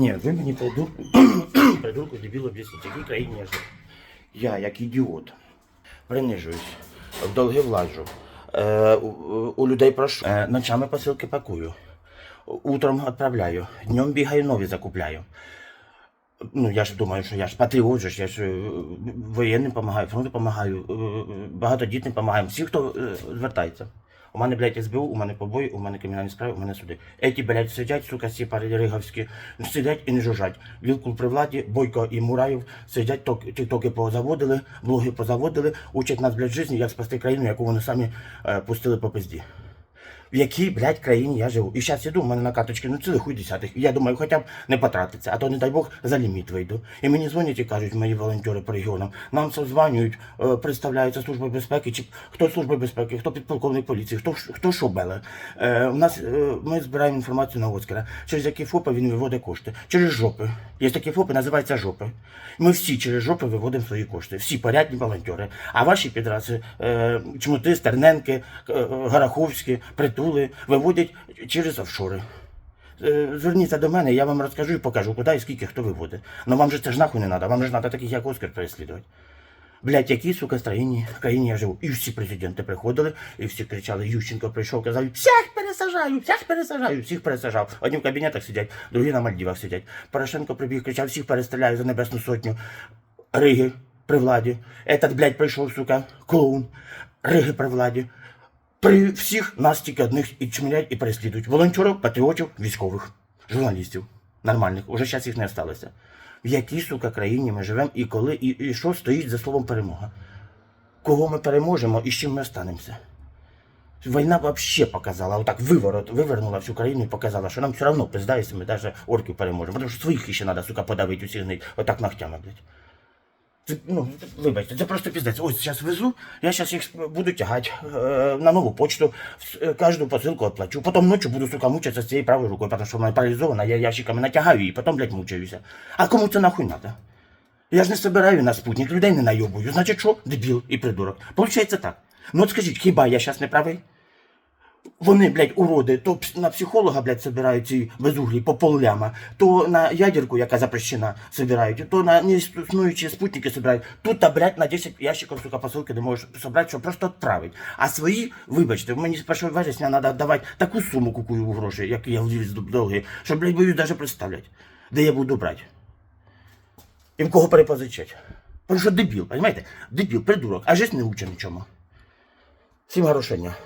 Ні, ви мені придурку, придурку дебілу об'ясніть, в якій країні я живу. Я, як ідіот, принижуюсь, в долги влажу, е, у, у людей прошу, е, ночами посилки пакую, утром відправляю, днем бігаю нові закупляю. Ну, я ж думаю, що я ж патріот, же ж, я ж е, воєнним допомагаю, фронту допомагаю, багатодітним допомагаю, всі, хто е, звертається. У мене, блядь, СБУ, у мене побої, у мене кримінальні справи, у мене суди. Еті, блядь, сидять, сука, ці пари риговські, сидять і не жужжать. Вілкул при владі, Бойко і Мураєв сидять, ток- тіктоки позаводили, блоги позаводили, учать нас, блядь, житті, як спасти країну, яку вони самі е, пустили по пизді. В якій, блядь, країні я живу. І зараз іду, в мене на карточці, ну цілих хуй десятих. І я думаю, хоча б не потратиться, а то, не дай Бог, за ліміт вийду. І мені дзвонять і кажуть, мої волонтери по регіонам, нам созванюють, е, представляються служба безпеки, чи хто служба безпеки, хто підполковник поліції, хто, хто що беле. Е, у нас, е, ми збираємо інформацію на Оскара, через які ФОПи він виводить кошти. Через жопи. Є такі ФОПи, називаються жопи. Ми всі через жопи виводимо свої кошти. Всі порядні волонтери. А ваші підраси, е, чмути, стерненки, е, Гараховські, притули виводять через офшори. Е, Зверніться до мене, я вам розкажу і покажу, куди і скільки хто виводить. Ну вам же це ж нахуй не треба, вам же треба таких, як Оскар, переслідувати. Блять, які, сука, країні, країні я живу. І всі президенти приходили, і всі кричали, Ющенко прийшов, казав, всіх пересажаю, всіх пересажаю, всіх пересажав. Одні в кабінетах сидять, другі на Мальдівах сидять. Порошенко прибіг, кричав, всіх перестріляю за небесну сотню. Риги при владі. Этот, блядь, прийшов, сука, клоун. Риги при владі. При всіх нас тільки одних і чмирять, і переслідують. Волонтерів, патріотів, військових, журналістів. Нормальних. Уже зараз їх не осталося. В якій, сука, країні ми живемо і коли, і, і що стоїть за словом перемога? Кого ми переможемо і з чим ми останемося? Війна взагалі показала, отак виворот, вивернула всю країну і показала, що нам все одно пизда, якщо ми навіть орків переможемо. Тому що своїх ще треба, сука, подавити усіх гнить, отак ногтями, блядь. Це, ну, вибачте, це просто піздець. Ось зараз везу, я зараз їх буду тягати е, на нову почту, е, кожну посилку оплачу. Потім ночі буду, сука, мучитися з цією правою рукою, тому що вона паралізована, я ящиками натягаю її, потім, блядь, мучаюся. А кому це нахуй надо? Я ж не собираю на спутник, людей не найобую. Значить, що? Дебіл і придурок. Получається так. Ну от скажіть, хіба я зараз не правий? Вони, блядь, уроди, то на психолога, блядь, собирають ці безуглі по полляма, то на ядерку, яка запрещена, собирають, то на неіснуючі спутники собирають. Тут, та, блядь, на 10 ящиків, сука, посилки не можеш собрати, щоб просто відправити. А свої, вибачте, мені з 1 вересня треба давати таку суму кукую грошей, як я ввіз до долги, що, блядь, боюсь навіть представляти, де я буду брати. І в кого перепозичати. Тому що дебіл, розумієте? Дебіл, придурок, а жесть не учить нічому. Всім горошення.